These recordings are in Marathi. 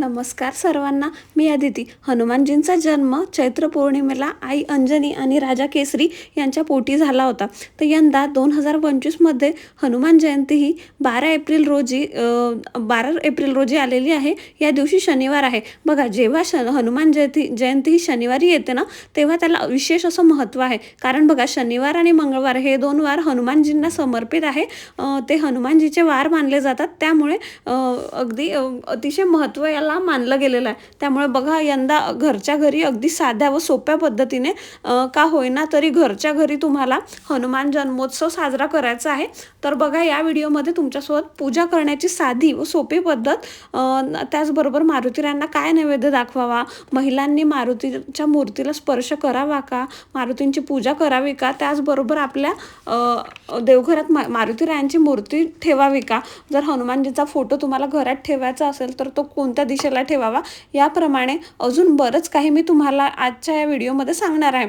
नमस्कार सर्वांना. मी अदिती हनुमानजींचा जन्म चैत्र पौर्णिमेला आई अंजनी आणि राजा केसरी यांच्या पोटी झाला होता. तर यंदा दोन हजार पंचवीसमध्ये हनुमान जयंती ही बारा एप्रिल रोजी बारा एप्रिल रोजी आलेली आहे. या दिवशी शनिवार आहे. बघा जेव्हा श हनुमान जयंती जयंती ही शनिवारी येते ना तेव्हा त्याला विशेष असं महत्त्व आहे. कारण बघा शनिवार आणि मंगळवार हे दोन वार हनुमानजींना समर्पित आहे. ते हनुमानजीचे वार मानले जातात. त्यामुळे अगदी अतिशय महत्त्व याला मानलं गेलेलं आहे. त्यामुळे बघा यंदा घरच्या घरी अगदी साध्या व सोप्या पद्धतीने का होईना तरी घरच्या घरी तुम्हाला हनुमान जन्मोत्सव साजरा करायचा आहे. तर बघा या व्हिडिओमध्ये तुमच्यासोबत पूजा करण्याची साधी व सोपी पद्धत त्याचबरोबर मारुतीरायांना काय नैवेद्य दाखवावा? महिलांनी मारुतीच्या मूर्तीला स्पर्श करावा का? मारुतींची पूजा करावी का? त्याचबरोबर आपल्या देवघरात मा मारुतीरायांची मूर्ती ठेवावी का? जर हनुमानजीचा फोटो तुम्हाला घरात ठेवायचा असेल तर तो कोणत्या दिशेला ठेवावा. याप्रमाणे अजून बरंच काही मी तुम्हाला आजच्या या व्हिडिओमध्ये सांगणार आहे.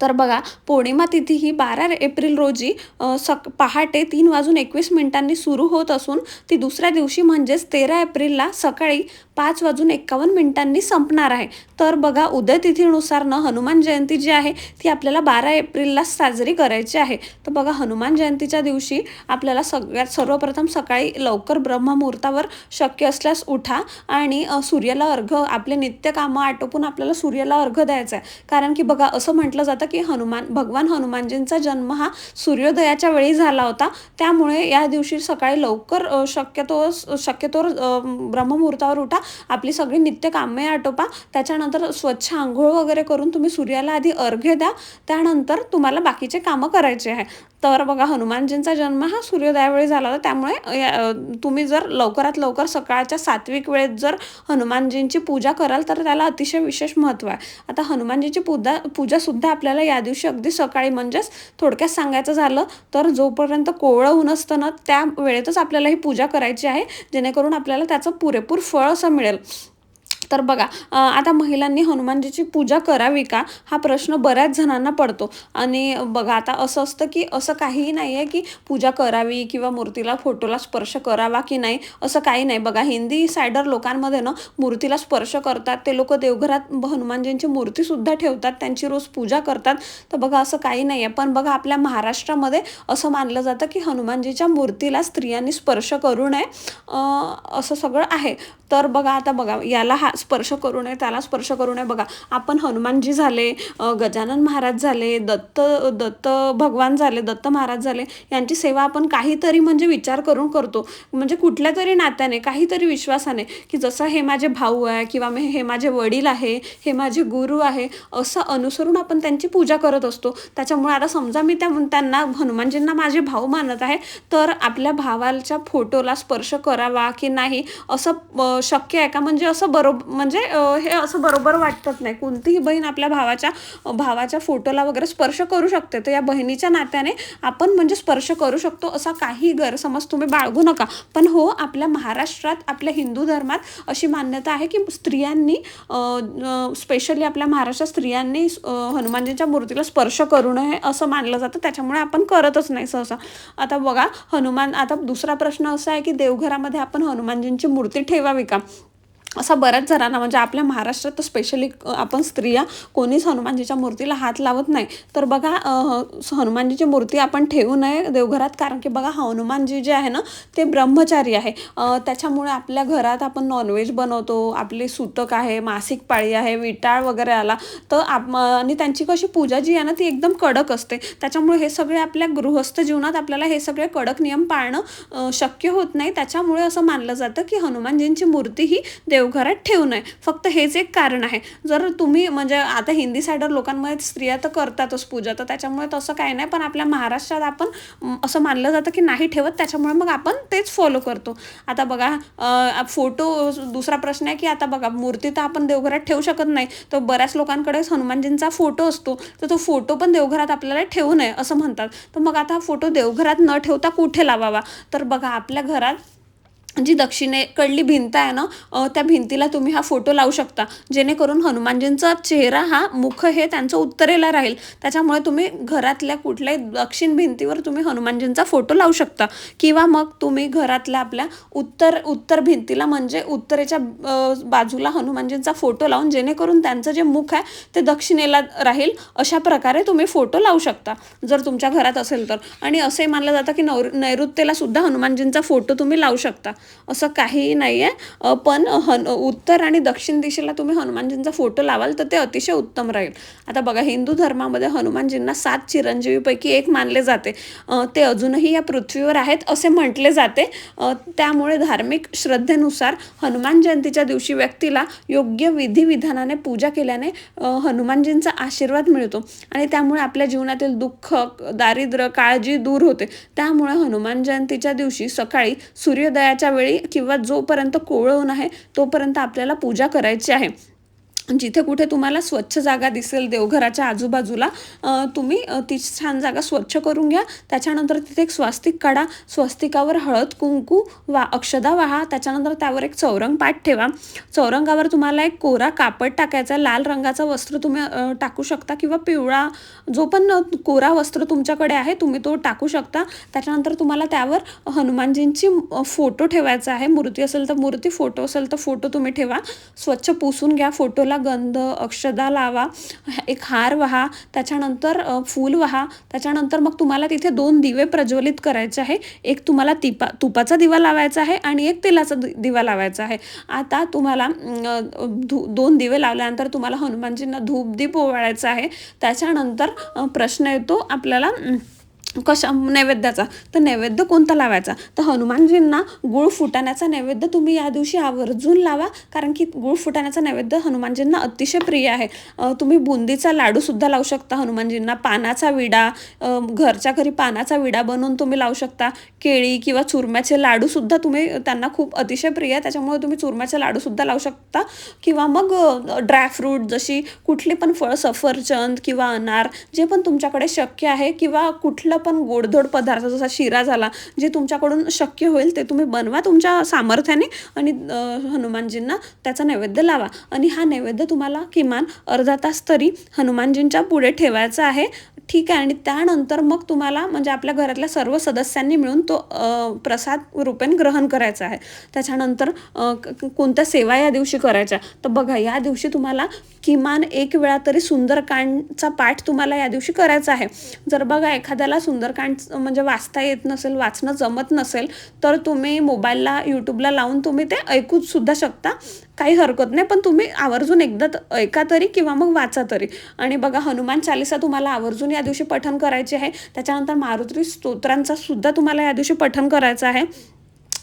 तर बघा पौर्णिमा तिथी ही बारा एप्रिल रोजी सक पहाटे तीन वाजून एकवीस मिनिटांनी सुरू होत असून ती दुसऱ्या दिवशी म्हणजेच तेरा एप्रिलला सकाळी पाच वाजून एक्कावन्न मिनिटांनी संपणार आहे. तर बघा उदय तिथीनुसारनं हनुमान जयंती जी आहे ती आपल्याला बारा एप्रिलला साजरी करायची आहे. तर बघा हनुमान जयंतीच्या दिवशी आपल्याला सगळ्यात सर्वप्रथम सकाळी लवकर ब्रह्ममुहूर्तावर शक्य असल्यास उठा आणि सूर्याला अर्घ आपले नित्य कामं आटोपून आपल्याला सूर्याला अर्घ द्यायचा आहे कारण की बघा असं म्हटलं जातं की हनुमान भगवान हनुमानजींचा जन्म हा सूर्योदयाच्या वेळी झाला होता. त्यामुळे या दिवशी सकाळी लवकर शक्यतो शक्यतो शक्यतोवर ब्रह्ममुहूर्तावर उठा. आपली सगळी नित्य कामे आटोपा. त्याच्यानंतर स्वच्छ आंघोळ वगैरे करून तुम्ही सूर्याला आधी अर्घ्य द्या. त्यानंतर तुम्हाला बाकीचे कामं करायचे आहे. तर बघा हनुमानजींचा जन्म हा सूर्योदयावेळी झाला होता. त्यामुळे तुम्ही जर लवकरात लवकर सकाळच्या सात्विक वेळेत जर हनुमानजींची पूजा कराल तर त्याला अतिशय विशेष महत्त्व आहे. आता हनुमानजीची पूजा पूजासुद्धा आपल्याला या दिवशी अगदी सकाळी म्हणजेच थोडक्यात सांगायचं झालं तर जोपर्यंत कोवळं होऊन असतं ना त्या वेळेतच आपल्याला ही पूजा करायची आहे. जेणेकरून आपल्याला त्याचं पुरेपूर फळ असं मिळेल. तर बघा आता महिलांनी हनुमानजीची पूजा करावी का? हा प्रश्न बऱ्याच जणांना पडतो. आणि बघा आता असं असतं की असं काहीही नाही आहे की पूजा करावी किंवा मूर्तीला फोटोला स्पर्श करावा की नाही असं काही नाही. बघा हिंदी सायडर लोकांमध्ये ना मूर्तीला स्पर्श करतात. ते लोक देवघरात हनुमानजींची मूर्तीसुद्धा ठेवतात. त्यांची रोज पूजा करतात. तर बघा असं काही नाही आहे पण बघा आपल्या महाराष्ट्रामध्ये असं मानलं जातं की हनुमानजीच्या मूर्तीला स्त्रियांनी स्पर्श करू नये असं सगळं आहे. तर बघा आता बघा याला हा स्पर्श करू नये त्याला स्पर्श करू नये. बघा आपण हनुमानजी झाले गजानन महाराज झाले दत्त दत्त भगवान झाले दत्त महाराज झाले यांची सेवा आपण काहीतरी म्हणजे विचार करून करतो. म्हणजे कुठल्या तरी नात्याने काहीतरी विश्वासाने की जसं हे माझे भाऊ आहे किंवा मी हे माझे वडील आहे हे माझे गुरु आहे असं अनुसरून आपण त्यांची पूजा करत असतो. त्याच्यामुळे आता समजा मी त्या त्यांना हनुमानजींना माझे भाऊ मानत आहे तर आपल्या भावाच्या फोटोला स्पर्श करावा की नाही असं शक्य आहे का? म्हणजे असं बरोबर म्हणजे हे असं बरोबर वाटत नाही. कोणतीही बहीण आपल्या भावाच्या भावाच्या फोटोला वगैरे स्पर्श करू शकते. तर या बहिणीच्या नात्याने आपण म्हणजे स्पर्श करू शकतो असा काही गैरसमज तुम्ही बाळगू नका. पण हो आपल्या महाराष्ट्रात आपल्या हिंदू धर्मात अशी मान्यता आहे की स्त्रियांनी स्पेशली आपल्या महाराष्ट्रात स्त्रियांनी हनुमानजींच्या मूर्तीला स्पर्श करू नये असं मानलं जातं. त्याच्यामुळे आपण करतच नाही सहसा. आता बघा हनुमान आता दुसरा प्रश्न असा आहे की देवघरामध्ये आपण हनुमानजींची मूर्ती ठेवावी का? असा बऱ्याच जणांना म्हणजे आपल्या महाराष्ट्रात तर स्पेशली आपण स्त्रिया कोणीच हनुमानजीच्या मूर्तीला हात लावत नाही. तर बघा हनुमानजीची मूर्ती आपण ठेवू नये देवघरात कारण की बघा हनुमानजी जे आहे ना ते ब्रह्मचारी आहे. त्याच्यामुळे आपल्या घरात आपण नॉनव्हेज बनवतो आपले सुतक आहे मासिक पाळी आहे विटाळ वगैरे आला तर आप आणि त्यांची कशी पूजा जी आहे ना ती एकदम कडक असते. त्याच्यामुळे हे सगळे आपल्या गृहस्थ जीवनात आपल्याला हे सगळे कडक नियम पाळणं शक्य होत नाही. त्याच्यामुळे असं मानलं जातं की हनुमानजींची मूर्ती ही देव देवघरात ठेवू नये. फक्त हेच एक कारण आहे. जर तुम्ही म्हणजे आता हिंदी सायडर लोकांमध्ये स्त्रिया तर करतातच पूजा तर त्याच्यामुळे तसं काही नाही. पण आपल्या महाराष्ट्रात आपण असं मानलं जातं की नाही ठेवत त्याच्यामुळे मग आपण तेच फॉलो करतो. आता बघा फोटो दुसरा प्रश्न आहे की आता बघा मूर्ती तर आपण देवघरात ठेवू शकत नाही. तर बऱ्याच लोकांकडेच हनुमानजींचा फोटो असतो. तर तो फोटो पण देवघरात आपल्याला ठेवू नये असं म्हणतात. तर मग आता हा फोटो देवघरात न ठेवता कुठे लावावा? तर बघा आपल्या घरात जी दक्षिणेकडली भिंत आहे ना त्या भिंतीला तुम्ही हा फोटो लावू शकता. जेणेकरून हनुमानजींचा चेहरा हा मुख हे त्यांचं उत्तरेला राहील. त्याच्यामुळे तुम्ही घरातल्या कुठल्याही दक्षिण भिंतीवर तुम्ही हनुमानजींचा फोटो लावू शकता. किंवा मग तुम्ही घरातल्या आपल्या उत्तर उत्तर भिंतीला म्हणजे उत्तरेच्या बाजूला हनुमानजींचा फोटो लावून जेणेकरून त्यांचं जे मुख आहे ते दक्षिणेला राहील. अशा प्रकारे तुम्ही फोटो लावू शकता जर तुमच्या घरात असेल तर. आणि असे मानलं जातं की नैर नैऋत्येला सुद्धा हनुमानजींचा फोटो तुम्ही लावू शकता. असं काहीही नाही आहे पण हन उत्तर आणि दक्षिण दिशेला तुम्ही हनुमानजींचा फोटो लावाल तर ते अतिशय उत्तम राहील. आता बघा हिंदू धर्मामध्ये हनुमानजींना सात चिरंजीवीपैकी एक मानले जाते. ते अजूनही या पृथ्वीवर आहेत असे म्हटले जाते. त्यामुळे धार्मिक श्रद्धेनुसार हनुमान जयंतीच्या दिवशी व्यक्तीला योग्य विधिविधानाने पूजा केल्याने हनुमानजींचा आशीर्वाद मिळतो. आणि त्यामुळे आपल्या जीवनातील दुःख दारिद्र्य काळजी दूर होते. त्यामुळे हनुमान जयंतीच्या दिवशी सकाळी सूर्योदयाच्या वेळी किंवा जोपर्यंत कोवळं ऊन आहे तोपर्यंत आपल्याला पूजा करायची आहे. जिथे कुठे तुम्हाला स्वच्छ जागा दिसेल देवघराच्या आजूबाजूला तुम्ही ती छान जागा स्वच्छ करून घ्या. त्याच्यानंतर तिथे एक स्वास्तिक काढा. स्वस्तिकावर हळद कुंकू वा अक्षदा वाहा. त्याच्यानंतर त्यावर एक चौरंग पाठ ठेवा. चौरंगावर तुम्हाला एक कोरा कापड टाकायचा आहे. लाल रंगाचं वस्त्र तुम्ही टाकू शकता किंवा पिवळा जो पण कोरा वस्त्र तुमच्याकडे आहे तुम्ही तो टाकू शकता. त्याच्यानंतर तुम्हाला त्यावर हनुमानजींची फोटो ठेवायचा आहे. मूर्ती असेल तर मूर्ती फोटो असेल तर फोटो तुम्ही ठेवा. स्वच्छ पुसून घ्या. फोटोला गंध अक्षदा लावा एक हार व्हा त्याच्यानंतर फूल व्हा त्याच्यानंतर मग तुम्हाला तिथे दोन दिवे प्रज्वलित करायचे आहे. एक तुम्हाला तिपा तुपाचा दिवा लावायचा आहे आणि एक तेलाचा दि- दिवा लावायचा आहे. आता तुम्हाला धू दोन दिवे लावल्यानंतर तुम्हाला हनुमानजींना धूपदीप ओवाळायचा आहे. त्याच्यानंतर प्रश्न येतो आपल्याला कशा नैवेद्याचा? तर नैवेद्य कोणता लावायचा? तर हनुमानजींना गुळ फुटाण्याचा नैवेद्य तुम्ही या दिवशी आवर्जून लावा. कारण की गुळ फुटाण्याचा नैवेद्य हनुमानजींना अतिशय प्रिय आहे. तुम्ही बुंदीचा लाडूसुद्धा लावू शकता हनुमानजींना. पानाचा विडा घरच्या घरी पानाचा विडा बनवून तुम्ही लावू शकता. केळी किंवा चुरम्याचे लाडूसुद्धा तुम्ही त्यांना खूप अतिशय प्रिय आहे. त्याच्यामुळे तुम्ही चुरम्याचे लाडूसुद्धा लावू शकता. किंवा मग ड्रायफ्रूट जशी कुठली पण फळ सफरचंद किंवा अनार जे पण तुमच्याकडे शक्य आहे किंवा कुठलं पण गोडधोड पदार्थ जसा शिरा झाला जे तुमच्याकडून शक्य होईल ते तुम्ही बनवा तुमच्या सामर्थ्याने आणि हनुमानजींना त्याचा नैवेद्य लावा. आणि हा नैवेद्य तुम्हाला किमान अर्धा तास तरी हनुमानजींच्या पुढे ठेवायचा आहे. ठीक आहे. आणि त्यानंतर मग तुम्हाला म्हणजे आपल्या घरातल्या सर्व सदस्यांनी मिळून तो प्रसाद रूपेन ग्रहण करायचा आहे. त्याच्यानंतर कोणत्या सेवा या दिवशी करायच्या? तर बघा या दिवशी तुम्हाला किमान एक वेळा तरी सुंदरकांडचा पाठ तुम्हाला या दिवशी करायचा आहे. जर बघा एखाद्याला सुंदरकांड म्हणजे वाचता येत नसेल वाचणं जमत नसेल तर तुम्ही मोबाईलला यूट्यूबला लावून तुम्ही ते ऐकू सुद्धा शकता. काही हरकत नाही पण तुम्ही आवर्जून एकदा ऐका तरी किंवा मग वाचा तरी. आणि बघा हनुमान चालिसा तुम्हाला आवर्जून या दिवशी पठण करायचे आहे. त्याच्यानंतर मारुती स्तोत्रांचा सुद्धा तुम्हाला या दिवशी पठण करायचं आहे.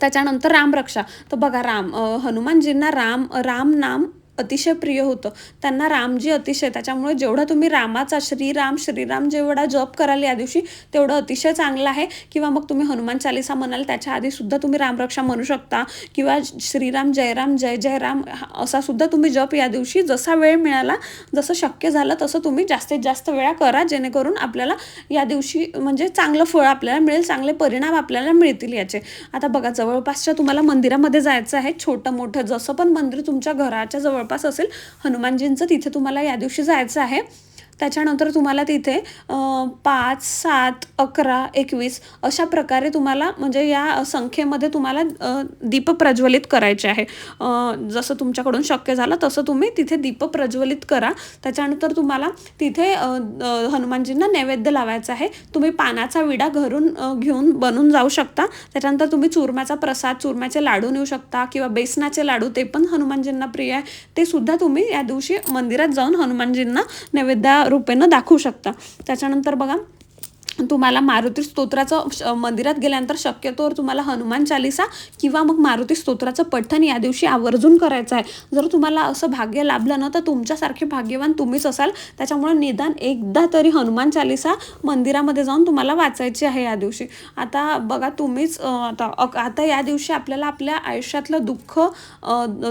त्याच्यानंतर रामरक्षा. तर बघा राम हनुमानजींना राम राम नाम अतिशय प्रिय होतं. त्यांना रामजी अतिशय त्याच्यामुळे जेवढं तुम्ही रामाचा श्रीराम श्रीराम जेवढा जप कराल या दिवशी तेवढं अतिशय चांगलं आहे. किंवा मग तुम्ही हनुमान चालिसा म्हणाल त्याच्या आधी सुद्धा तुम्ही रामरक्षा म्हणू शकता. किंवा श्रीराम जयराम जय जय राम हा- असा सुद्धा तुम्ही जप या दिवशी जसा वेळ मिळाला जसं शक्य झालं तसं तुम्ही जास्तीत जास्त वेळा करा जेणेकरून आपल्याला या दिवशी म्हणजे चांगलं फळ आपल्याला मिळेल चांगले परिणाम आपल्याला मिळतील याचे. आता बघा जवळपासच्या तुम्हाला मंदिरामध्ये जायचं आहे छोटं मोठं जसं पण मंदिर तुमच्या घराच्या जवळ जवळपास असेल हनुमानजींचं तिथे तुम्हाला या दिवशी जायचं आहे. त्याच्यानंतर तुम्हाला तिथे पाच सात अकरा एकवीस अशा प्रकारे तुम्हाला म्हणजे या संख्येमध्ये तुम्हाला दीप प्रज्वलित करायचे आहे. जसं तुमच्याकडून शक्य झालं तसं तुम्ही तिथे दीप प्रज्वलित करा. त्याच्यानंतर तुम्हाला तिथे हनुमानजींना नैवेद्य लावायचा आहे. तुम्ही पानाचा विडा घरून घेऊन बनून जाऊ शकता. त्याच्यानंतर तुम्ही चुरम्याचा प्रसाद चुरम्याचे लाडू नेऊ शकता किंवा बेसनाचे लाडू ते पण हनुमानजींना प्रिय आहे. ते सुद्धा तुम्ही या दिवशी मंदिरात जाऊन हनुमानजींना नैवेद्य रूपेनं दाखवू शकता. त्याच्यानंतर बघा तुम्हाला मारुती स्तोत्राचं मंदिरात गेल्यानंतर शक्यतोवर तुम्हाला हनुमान चालिसा किंवा मग मारुती स्तोत्राचं पठण या दिवशी आवर्जून करायचं आहे. जर तुम्हाला असं भाग्य लाभलं ना तर तुमच्यासारखे भाग्यवान तुम्हीच असाल. त्याच्यामुळे निदान एकदा तरी हनुमान चालिसा मंदिरामध्ये जाऊन तुम्हाला वाचायची आहे या दिवशी. आता बघा तुम्हीच आता आता या दिवशी आपल्याला आपल्या आयुष्यातलं दुःख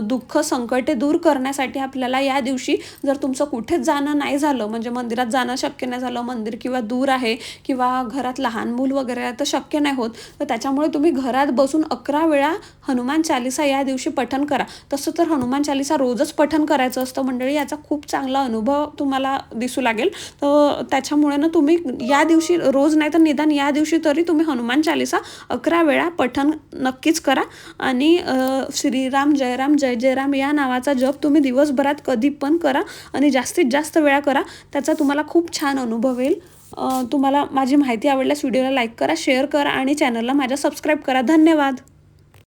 दुःख संकटे दूर करण्यासाठी आपल्याला या दिवशी जर तुमचं कुठेच जाणं नाही झालं म्हणजे मंदिरात जाणं शक्य नाही झालं मंदिर किंवा दूर आहे किंवा घरात लहान मूल वगैरे तर शक्य नाही होत. तर त्याच्यामुळे तुम्ही घरात बसून अकरा वेळा हनुमान चालिसा या दिवशी पठन करा. तसं तर हनुमान चालिसा रोजच पठन करायचं असतं मंडळी याचा खूप चांगला अनुभव तुम्हाला दिसू लागेल. तर त्याच्यामुळे ना तुम्ही या दिवशी रोज नाही तर निदान या दिवशी तरी तुम्ही हनुमान चालिसा अकरा वेळा पठन नक्कीच करा. आणि श्रीराम जयराम जय जयराम या नावाचा जप तुम्ही दिवसभरात कधी पण करा आणि जास्तीत जास्त वेळा करा. त्याचा तुम्हाला खूप छान अनुभव येईल. तुम्हाला माझी माहिती आवडल्यास व्हिडिओला लाईक करा शेअर करा आणि चॅनलला माझ्या सबस्क्राईब करा. धन्यवाद.